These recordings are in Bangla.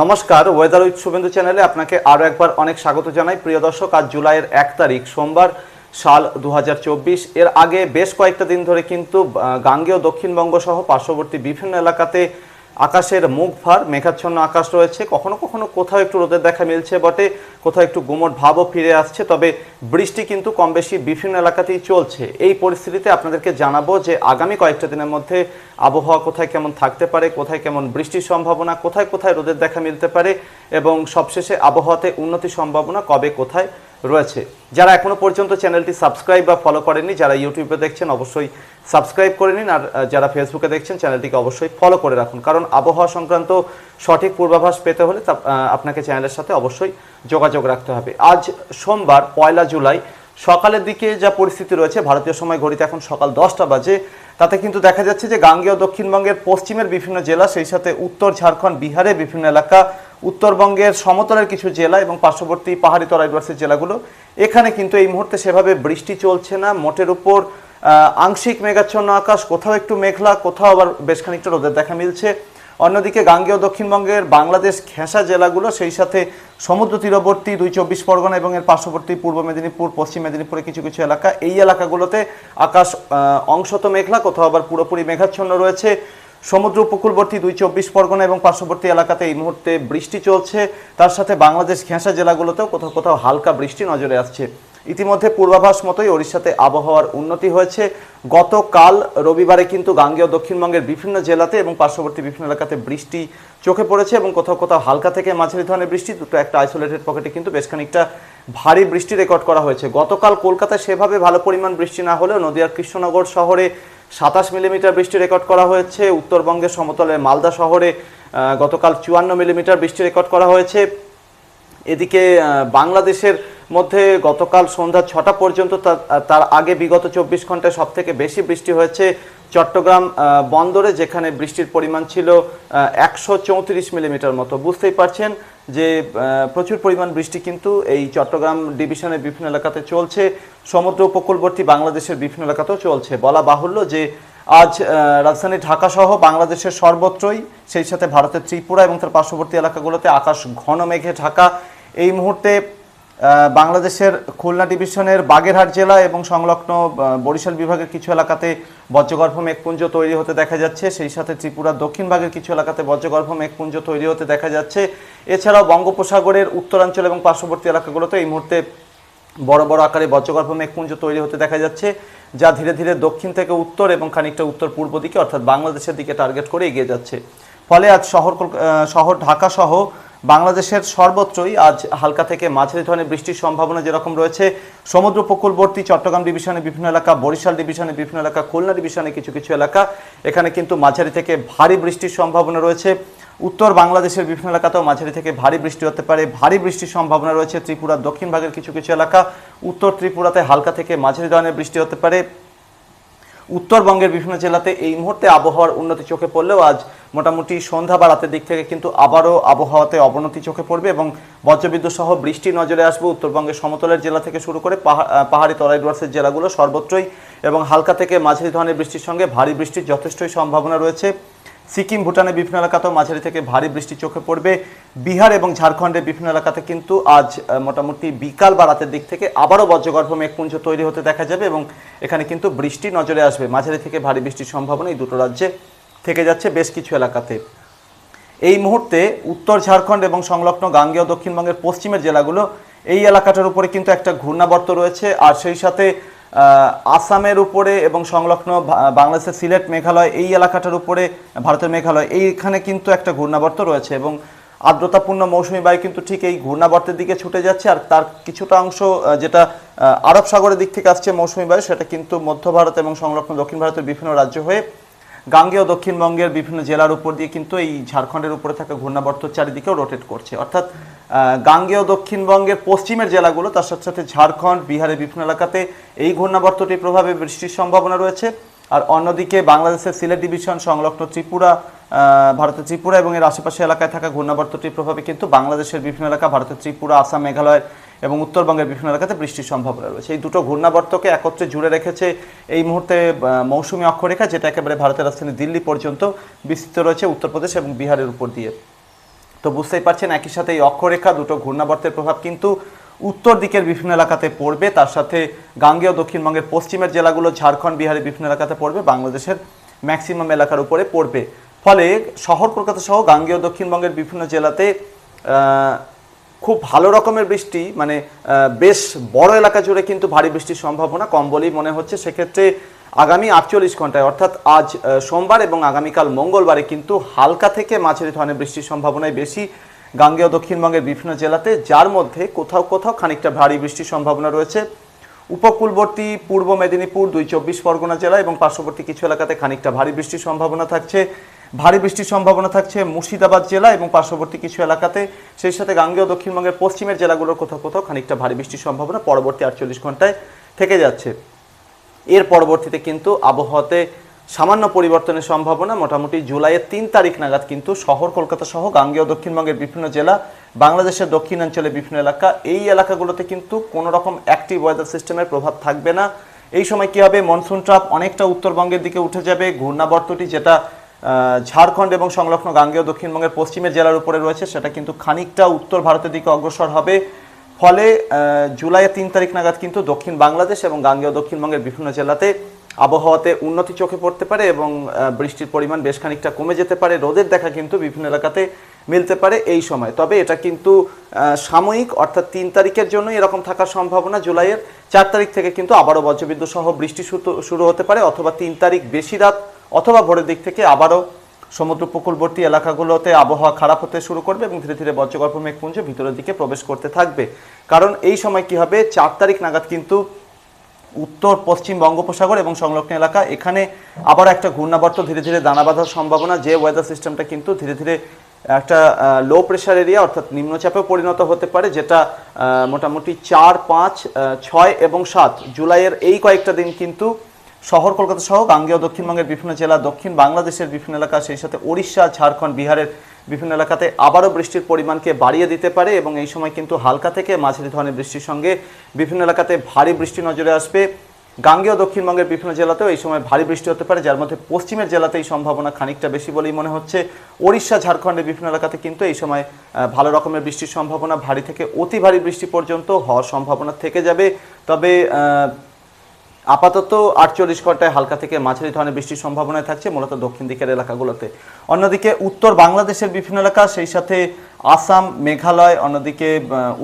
নমস্কার ওয়েদার উইথ শুভেন্দু চ্যানেলে আপনাকে আরও একবার অনেক স্বাগত জানাই। প্রিয় দর্শক, আজ জুলাইয়ের এক তারিখ, সোমবার সাল দু হাজার চব্বিশ। এর আগে বেশ কয়েকটা দিন ধরে কিন্তু গাঙ্গেয় দক্ষিণবঙ্গ সহ পার্শ্ববর্তী বিভিন্ন এলাকাতে আকাশের মুখ ভার মেঘাচ্ছন্ন আকাশ রয়েছে। কখনো কখনো কোথাও একটু রোদের দেখা মিলছে, বটে। কোথাও একটু গুমট ভাবও ফিরে আসছে, তবে বৃষ্টি কিন্তু কম বেশি বিভিন্ন এলাকাতেই চলছে। এই পরিস্থিতিতে আপনাদেরকে জানাব যে আগামী কয়েকটা দিনের মধ্যে আবহাওয়া কোথায় কেমন থাকতে পারে, কোথায় কেমন বৃষ্টির সম্ভাবনা, কোথায় কোথায় রোদের দেখা মিলতে পারে, এবং সবশেষে আবহাওয়াতে উন্নতির সম্ভাবনা কবে, কোথায় রয়েছে। যারা এখনও পর্যন্ত চ্যানেলটি সাবস্ক্রাইব বা ফলো করেননি, যারা ইউটিউবে দেখছেন, অবশ্যই সাবস্ক্রাইব করে নিন। আর যারা ফেসবুকে দেখছেন, চ্যানেলটিকে অবশ্যই ফলো করে রাখুন। কারণ আবহাওয়া সংক্রান্ত সঠিক পূর্বাভাস পেতে হলে আপনাকে চ্যানেলের সাথে অবশ্যই যোগাযোগ রাখতে হবে। আজ সোমবার, পয়লা জুলাই, সকালের দিকে যা পরিস্থিতি রয়েছে, ভারতীয় সময় ঘড়িতে এখন সকাল দশটা বাজে। তাতে কিন্তু দেখা যাচ্ছে যে গাঙ্গেয় দক্ষিণবঙ্গের পশ্চিমের বিভিন্ন জেলা, সেই সাথে উত্তর ঝাড়খণ্ড, বিহারের বিভিন্ন এলাকা উত্তরবঙ্গের সমতলের কিছু জেলা এবং পার্শ্ববর্তী পাহাড়ি তরাইডোয়ার্সের জেলাগুলো, এখানে কিন্তু এই মুহূর্তে সেভাবে বৃষ্টি চলছে না, মোটের উপর আংশিক মেঘাচ্ছন্ন আকাশ, কোথাও একটু মেঘলা, কোথাও আবার বেশ খানিকটা রোদের দেখা মিলছে। অন্যদিকে গাঙ্গেয় দক্ষিণবঙ্গের বাংলাদেশ ঘেঁষা জেলাগুলো, সেই সাথে সমুদ্র তীরবর্তী দুই চব্বিশ পরগনা এবং এর পার্শ্ববর্তী পূর্ব মেদিনীপুর, পশ্চিম মেদিনীপুরের কিছু কিছু এলাকা, এই এলাকাগুলোতে আকাশ অংশত মেঘলা, কোথাও আবার পুরোপুরি মেঘাচ্ছন্ন রয়েছে। সমুদ্র উপকূলবর্তী দুই চব্বিশ পরগনা এবং পার্শ্ববর্তী এলাকাতে এই মুহূর্তে বৃষ্টি চলছে। তার সাথে বাংলাদেশ ঘেঁষা জেলাগুলোতেও কোথাও কোথাও হালকা বৃষ্টি নজরে আসছে। ইতিমধ্যে পূর্বাভাস মতোই ওড়িশাতে আবহাওয়ার উন্নতি হয়েছে। গতকাল রবিবারে কিন্তু গাঙ্গেয় দক্ষিণবঙ্গের বিভিন্ন জেলাতে এবং পার্শ্ববর্তী বিভিন্ন এলাকাতে বৃষ্টি চোখে পড়েছে এবং কোথাও কোথাও হালকা থেকে মাঝারি ধরনের বৃষ্টি, দুটো একটা আইসোলেটেড পকেটে কিন্তু বেশ খানিকটা ভারী বৃষ্টি রেকর্ড করা হয়েছে। গতকাল কলকাতায় সেভাবে ভালো পরিমাণ বৃষ্টি না হলেও নদিয়ার কৃষ্ণনগর শহরে সাতাশ মিলিমিটার বৃষ্টি রেকর্ড করা হয়েছে। উত্তরবঙ্গের সমতলের মালদা শহরে গতকাল চুয়ান্ন মিলিমিটার বৃষ্টি রেকর্ড করা হয়েছে। এদিকে বাংলাদেশের মধ্যে গতকাল সন্ধ্যা ছটা পর্যন্ত তার আগে বিগত চব্বিশ ঘন্টায় সব থেকে বেশি বৃষ্টি হয়েছে চট্টগ্রাম বন্দরে, যেখানে বৃষ্টির পরিমাণ ছিল একশো চৌত্রিশ মিলিমিটার মতো। বুঝতেই পারছেন যে প্রচুর পরিমাণ বৃষ্টি কিন্তু এই চট্টগ্রাম ডিভিশনের বিভিন্ন এলাকাতে চলছে। সমুদ্র উপকূলবর্তী বাংলাদেশের বিভিন্ন এলাকাতেও চলছে। বলা বাহুল্য যে, আজ রাজধানী ঢাকা সহ বাংলাদেশের সর্বত্রই, সেই সাথে ভারতের ত্রিপুরা এবং তার পার্শ্ববর্তী এলাকাগুলোতে আকাশ ঘন মেঘে ঢাকা। এই মুহূর্তে বাংলাদেশের খুলনা ডিভিশনের বাগেরহাট জেলা এবং সংলগ্ন বরিশাল বিভাগের কিছু এলাকাতে বজ্রগর্ভ মেঘপুঞ্জ তৈরি হতে দেখা যাচ্ছে। সেই সাথে ত্রিপুরার দক্ষিণ ভাগের কিছু এলাকাতে বজ্রগর্ভ মেঘপুঞ্জ তৈরি হতে দেখা যাচ্ছে। এছাড়াও বঙ্গোপসাগরের উত্তরাঞ্চল এবং পার্শ্ববর্তী এলাকাগুলোতে এই মুহূর্তে বড় বড় আকারে বজ্রগর্ভ মেঘপুঞ্জ তৈরি হতে দেখা যাচ্ছে, যা ধীরে ধীরে দক্ষিণ থেকে উত্তর এবং খানিকটা উত্তর পূর্ব দিকে, অর্থাৎ বাংলাদেশের দিকে টার্গেট করে এগিয়ে যাচ্ছে। ফলে আজ শহর শহর ঢাকা সহ বাংলাদেশের সর্বত্রই আজ হালকা থেকে মাঝারি ধরনের বৃষ্টির সম্ভাবনা যেরকম রয়েছে। সমুদ্র উপকূলবর্তী চট্টগ্রাম ডিভিশনে বিভিন্ন এলাকা, বরিশাল ডিভিশনে বিভিন্ন এলাকা, খুলনা ডিভিশনে কিছু কিছু এলাকা। এখানে কিন্তু মাঝারি থেকে ভারী বৃষ্টির সম্ভাবনা রয়েছে। উত্তর বাংলাদেশের বিভিন্ন এলাকাতেও মাঝারি থেকে ভারী বৃষ্টি হতে পারে। ভারী বৃষ্টির সম্ভাবনা রয়েছে ত্রিপুরার দক্ষিণ ভাগের কিছু কিছু এলাকা। উত্তর ত্রিপুরাতে হালকা থেকে মাঝারি ধরনের বৃষ্টি হতে পারে। উত্তরবঙ্গের বিভিন্ন জেলাতে এই মুহূর্তে আবহাওয়ার উন্নতি চোখে পড়লেও আজ মোটামুটি সন্ধ্যা বা রাতের দিক থেকে কিন্তু আবারও আবহাওয়াতে অবনতি চোখে পড়বে এবং বজ্রবিদ্যুৎ সহ বৃষ্টি নজরে আসবে উত্তরবঙ্গের সমতলের জেলা থেকে শুরু করে পাহাড় তরাই ডুয়ার্সের জেলাগুলো সর্বত্রই এবং হালকা থেকে মাঝারি ধরনের বৃষ্টির সঙ্গে ভারী বৃষ্টির যথেষ্টই সম্ভাবনা রয়েছে। সিকিম, ভুটানের বিভিন্ন এলাকাতেও মাঝারি থেকে ভারী বৃষ্টি চোখে পড়বে। বিহার এবং ঝাড়খণ্ডের বিভিন্ন এলাকাতে কিন্তু আজ মোটামুটি বিকাল বা রাতের দিক থেকে আবারও বজ্রগর্ভ মেঘপুঞ্জ তৈরি হতে দেখা যাবে এবং এখানে কিন্তু বৃষ্টি নজরে আসবে। মাঝারি থেকে ভারী বৃষ্টির সম্ভাবনা এই দুটো রাজ্যে থেকে যাচ্ছে বেশ কিছু এলাকাতে। এই মুহূর্তে উত্তর ঝাড়খণ্ড এবং সংলগ্ন গাঙ্গেয় দক্ষিণবঙ্গের পশ্চিমের জেলাগুলো এই এলাকাটার উপরে কিন্তু একটা ঘূর্ণাবর্ত রয়েছে। আর সেই সাথে আসামের উপরে এবং সংলগ্ন বাংলাদেশের সিলেট মেঘালয়, এই এলাকাটার উপরে, ভারতের মেঘালয়, এইখানে কিন্তু একটা ঘূর্ণাবর্ত রয়েছে এবং আর্দ্রতাপূর্ণ মৌসুমী বায়ু কিন্তু ঠিক এই ঘূর্ণাবর্তের দিকে ছুটে যাচ্ছে আর তার কিছুটা অংশ যেটা আরব সাগরের দিক থেকে আসছে মৌসুমী বায়ু, সেটা কিন্তু মধ্য ভারত এবং সংলগ্ন দক্ষিণ ভারতের বিভিন্ন রাজ্য হয়ে গাঙ্গেয় দক্ষিণবঙ্গের বিভিন্ন জেলার উপর দিয়ে কিন্তু এই ঝাড়খণ্ডের উপরে থাকা ঘূর্ণাবর্ত চারিদিকেও রোটেট করছে। অর্থাৎ গাঙ্গেয় দক্ষিণবঙ্গের পশ্চিমের জেলাগুলো, তার সাথে সাথে ঝাড়খণ্ড, বিহারের বিভিন্ন এলাকাতে এই ঘূর্ণাবর্তটির প্রভাবে বৃষ্টির সম্ভাবনা রয়েছে। আর অন্যদিকে বাংলাদেশের সিলেট ডিভিশন সংলগ্ন ত্রিপুরা ভারতের ত্রিপুরা এবং এর আশেপাশে এলাকায় থাকা ঘূর্ণাবর্তটির প্রভাবে কিন্তু বাংলাদেশের বিভিন্ন এলাকা, ভারতের ত্রিপুরা, আসাম, মেঘালয় এবং উত্তরবঙ্গের বিভিন্ন এলাকাতে বৃষ্টির সম্ভাবনা রয়েছে। এই দুটো ঘূর্ণাবর্তকে একত্রে জুড়ে রেখেছে এই মুহূর্তে মৌসুমী অক্ষরেখা, যেটা একেবারে ভারতের রাজধানী দিল্লি পর্যন্ত বিস্তৃত রয়েছে, উত্তরপ্রদেশ এবং বিহারের উপর দিয়ে। তো বুঝতেই পারছেন, একই সাথে এই অক্ষরেখা দুটো ঘূর্ণাবর্তের প্রভাব কিন্তু উত্তর দিকের বিভিন্ন এলাকাতে পড়বে। তার সাথে গাঙ্গেয় দক্ষিণবঙ্গের পশ্চিমের জেলাগুলো ঝাড়খণ্ড, বিহারের বিভিন্ন এলাকাতে পড়বে, বাংলাদেশের ম্যাক্সিমাম এলাকার উপরে পড়বে। ফলে শহর কলকাতা সহ গাঙ্গেয় দক্ষিণবঙ্গের বিভিন্ন জেলাতে খুব ভালো রকমের বৃষ্টি মানে বেশ বড় এলাকা জুড়ে কিন্তু ভারী বৃষ্টির সম্ভাবনা কম বলেই মনে হচ্ছে। সেক্ষেত্রে আগামী আটচল্লিশ ঘন্টায়, অর্থাৎ আজ সোমবার এবং আগামীকাল মঙ্গলবারে কিন্তু হালকা থেকে মাঝারি ধরনের বৃষ্টির সম্ভাবনাই বেশি গাঙ্গেয় দক্ষিণবঙ্গের বিভিন্ন জেলাতে, যার মধ্যে কোথাও কোথাও খানিকটা ভারী বৃষ্টির সম্ভাবনা রয়েছে। উপকূলবর্তী পূর্ব মেদিনীপুর, দুই চব্বিশ পরগনা জেলা এবং পার্শ্ববর্তী কিছু এলাকাতে খানিকটা ভারী বৃষ্টির সম্ভাবনা থাকছে। ভারী বৃষ্টির সম্ভাবনা থাকছে মুর্শিদাবাদ জেলা এবং পার্শ্ববর্তী কিছু এলাকাতে। সেই সাথে গাঙ্গেয় দক্ষিণবঙ্গের পশ্চিমের জেলাগুলোর কোথাও কোথাও খানিকটা ভারী বৃষ্টির সম্ভাবনা পরবর্তী আটচল্লিশ ঘন্টায় থেকে যাচ্ছে। এর পরবর্তীতে কিন্তু আবহাওয়াতে সামান্য পরিবর্তনের সম্ভাবনা। মোটামুটি জুলাইয়ের তিন তারিখ নাগাদ কিন্তু শহর, কলকাতা সহ গাঙ্গেয় দক্ষিণবঙ্গের বিভিন্ন জেলা, বাংলাদেশের দক্ষিণাঞ্চলে বিভিন্ন এলাকা, এই এলাকাগুলোতে কিন্তু কোনো রকম অ্যাক্টিভ ওয়েদার সিস্টেমের প্রভাব থাকবে না। এই সময় কি হবে? মনসুন ট্রাপ অনেকটা উত্তরবঙ্গের দিকে উঠে যাবে। ঘূর্ণাবর্তটি যেটা ঝাড়খণ্ড এবং সংলগ্ন গাঙ্গেয় দক্ষিণবঙ্গের পশ্চিমের জেলার উপরে রয়েছে, সেটা কিন্তু খানিকটা উত্তর ভারতের দিকে অগ্রসর হবে। ফলে জুলাইয়ের তিন তারিখ নাগাদ কিন্তু দক্ষিণ বাংলাদেশ এবং গাঙ্গেয় দক্ষিণবঙ্গের বিভিন্ন জেলাতে আবহাওয়াতে উন্নতি চোখে পড়তে পারে এবং বৃষ্টির পরিমাণ বেশ খানিকটা কমে যেতে পারে। রোদের দেখা কিন্তু বিভিন্ন এলাকাতে মিলতে পারে এই সময়। তবে এটা কিন্তু সাময়িক, অর্থাৎ তিন তারিখের জন্য এরকম থাকার সম্ভাবনা। জুলাইয়ের চার তারিখ থেকে কিন্তু আবারও বজ্রবিদ্যুৎ সহ বৃষ্টি শুরু হতে পারে। অথবা তিন তারিখ বেশি রাত অথবা ভোরের দিক থেকে আবারও সমুদ্র উপকূলবর্তী এলাকাগুলোতে আবহাওয়া খারাপ হতে শুরু করবে এবং ধীরে ধীরে বজ্রগর্ভ মেঘপুঞ্জ ভিতরের দিকে প্রবেশ করতে থাকবে। কারণ এই সময় কি হবে? চার তারিখ নাগাদ কিন্তু উত্তর, পশ্চিম বঙ্গোপসাগর এবং সংলগ্ন এলাকা, এখানে আবার একটা ঘূর্ণাবর্ত, ধীরে ধীরে দানা বাঁধার সম্ভাবনা, যে ওয়েদার সিস্টেমটা কিন্তু ধীরে ধীরে, একটা লো প্রেশার এরিয়া অর্থাৎ নিম্নচাপে পরিণত হতে পারে, যেটা মোটামুটি চার, পাঁচ ছয় এবং সাত জুলাইয়ের এই কয়েকটা দিন কিন্তু শহর কলকাতা সহ গাঙ্গেয় দক্ষিণবঙ্গের বিভিন্ন জেলা, দক্ষিণ বাংলাদেশের বিভিন্ন এলাকা, সেই সাথে ওড়িশা, ঝাড়খণ্ড, বিহারের বিভিন্ন এলাকাতে আবারও বৃষ্টির পরিমাণকে বাড়িয়ে দিতে পারে এবং এই সময় কিন্তু হালকা থেকে মাঝারি ধরনের বৃষ্টির সঙ্গে বিভিন্ন এলাকাতে ভারী বৃষ্টি নজরে আসবে। গাঙ্গেয় দক্ষিণবঙ্গের বিভিন্ন জেলাতেও এই সময় ভারী বৃষ্টি হতে পারে, যার মধ্যে পশ্চিমের জেলাতে এই সম্ভাবনা খানিকটা বেশি বলেই মনে হচ্ছে। ওড়িশা, ঝাড়খণ্ডের বিভিন্ন এলাকাতে কিন্তু এই সময় ভালো রকমের বৃষ্টির সম্ভাবনা ভারী থেকে অতি ভারী বৃষ্টি পর্যন্ত হওয়ার সম্ভাবনা থেকে যাবে। তবে আপাতত আটচল্লিশ ঘন্টায় হালকা থেকে মাঝারি ধরনের বৃষ্টির সম্ভাবনা থাকছে, মূলত দক্ষিণ দিকের এলাকাগুলোতে। অন্যদিকে উত্তর বাংলাদেশের বিভিন্ন এলাকা, সেই সাথে আসাম, মেঘালয়, অন্যদিকে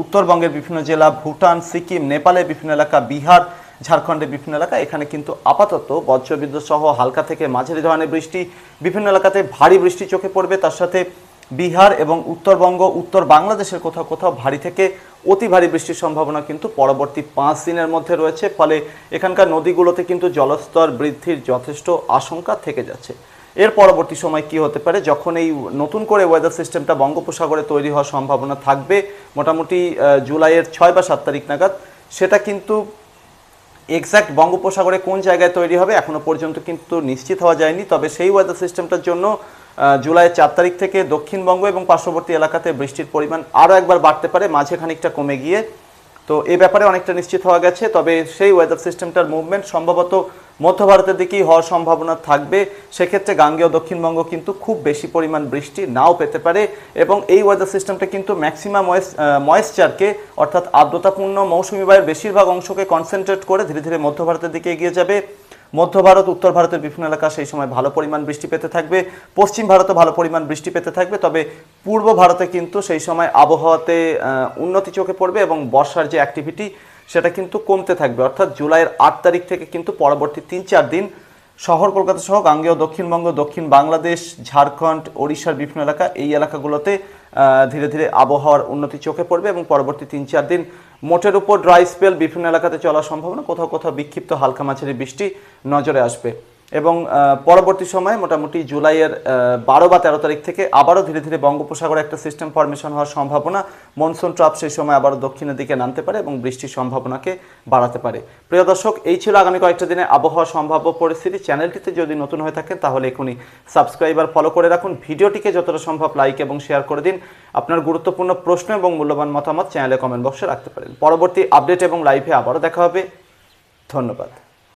উত্তরবঙ্গের বিভিন্ন জেলা, ভুটান, সিকিম, নেপালের বিভিন্ন এলাকা, বিহার, ঝাড়খণ্ডের বিভিন্ন এলাকা, এখানে কিন্তু আপাতত বজ্রবিদ্যুৎ সহ হালকা থেকে মাঝারি ধরনের বৃষ্টি। বিভিন্ন এলাকাতে ভারী বৃষ্টি চোখে পড়বে, তার সাথে বিহার এবং উত্তরবঙ্গ, উত্তর বাংলাদেশের কোথাও কোথাও ভারী থেকে অতি ভারী বৃষ্টির সম্ভাবনা কিন্তু পরবর্তী পাঁচ দিনের মধ্যে রয়েছে। ফলে এখানকার নদীগুলোতে কিন্তু জলস্তর বৃদ্ধির যথেষ্ট আশঙ্কা থেকে যাচ্ছে। এর পরবর্তী সময় কি হতে পারে? যখন এই নতুন করে ওয়েদার সিস্টেমটা বঙ্গোপসাগরে তৈরি হওয়ার সম্ভাবনা থাকবে, মোটামুটি জুলাইয়ের ছয় বা সাত তারিখ নাগাদ, সেটা কিন্তু এক্স্যাক্ট বঙ্গোপসাগরে কোন জায়গায় তৈরি হবে এখনও পর্যন্ত কিন্তু নিশ্চিত হওয়া যায়নি। তবে সেই ওয়েদার সিস্টেমটার জন্য জুলাইয়ের চার তারিখ থেকে দক্ষিণবঙ্গ এবং পার্শ্ববর্তী এলাকাতে বৃষ্টির পরিমাণ আরও একবার বাড়তে পারে, মাঝে খানিকটা কমে গিয়ে। তো এ ব্যাপারে অনেকটা নিশ্চিত হওয়া গেছে, তবে সেই ওয়েদার সিস্টেমটার মুভমেন্ট সম্ভবত মধ্য ভারতের দিকেই হওয়ার সম্ভাবনা থাকবে। সেক্ষেত্রে গাঙ্গেয় দক্ষিণবঙ্গ কিন্তু খুব বেশি পরিমাণ বৃষ্টি নাও পেতে পারে এবং এই ওয়েদার সিস্টেমটা কিন্তু ম্যাক্সিমাম ময়েশ্চারকে অর্থাৎ আর্দ্রতাপূর্ণ মৌসুমী বায়ুর বেশিরভাগ অংশকে কনসেন্ট্রেট করে ধীরে ধীরে মধ্য ভারতের দিকে এগিয়ে যাবে। মধ্য ভারত, উত্তর ভারতের বিভিন্ন এলাকা সেই সময় ভালো পরিমাণ বৃষ্টি পেতে থাকবে। পশ্চিম ভারতে ভালো পরিমাণ বৃষ্টি পেতে থাকবে, তবে পূর্ব ভারতে কিন্তু সেই সময় আবহাওয়াতে উন্নতি চোখে পড়বে এবং বর্ষার যে অ্যাক্টিভিটি সেটা কিন্তু কমতে থাকবে। অর্থাৎ জুলাইয়ের আট তারিখ থেকে কিন্তু পরবর্তী তিন চার দিন শহর কলকাতা সহ গাঙ্গেয় দক্ষিণবঙ্গ, দক্ষিণ বাংলাদেশ, ঝাড়খণ্ড, ওড়িশার বিভিন্ন এলাকা এই এলাকাগুলোতে ধীরে ধীরে আবহাওয়ার উন্নতি চোখে পড়বে এবং পরবর্তী তিন চার দিন মোটের উপর ড্রাই স্পেল বিভিন্ন এলাকাতে চলার সম্ভাবনা কোথাও কোথাও বিক্ষিপ্ত হালকা মাঝারি বৃষ্টি নজরে আসবে। এবং পরবর্তী সময়ে মোটামুটি জুলাইয়ের বারো বা তেরো তারিখ থেকে আবারও ধীরে ধীরে বঙ্গোপসাগরে একটা সিস্টেম ফরমেশন হওয়ার সম্ভাবনা মনসুন ট্রাপ সেই সময় আবারও দক্ষিণের দিকে নামতে পারে এবং বৃষ্টির সম্ভাবনাকে বাড়াতে পারে। প্রিয় দর্শক, এই ছিল আগামী কয়েকটা দিনে আবহাওয়া সম্ভাব্য পরিস্থিতি। চ্যানেলটিতে যদি নতুন হয়ে থাকেন, তাহলে এখনই সাবস্ক্রাইবার ফলো করে রাখুন। ভিডিওটিকে যতটা সম্ভব লাইক এবং শেয়ার করে দিন। আপনার গুরুত্বপূর্ণ প্রশ্ন এবং মূল্যবান মতামত চ্যানেলে কমেন্ট বক্সে রাখতে পারেন। পরবর্তী আপডেট এবং লাইভে আবারও দেখা হবে। ধন্যবাদ।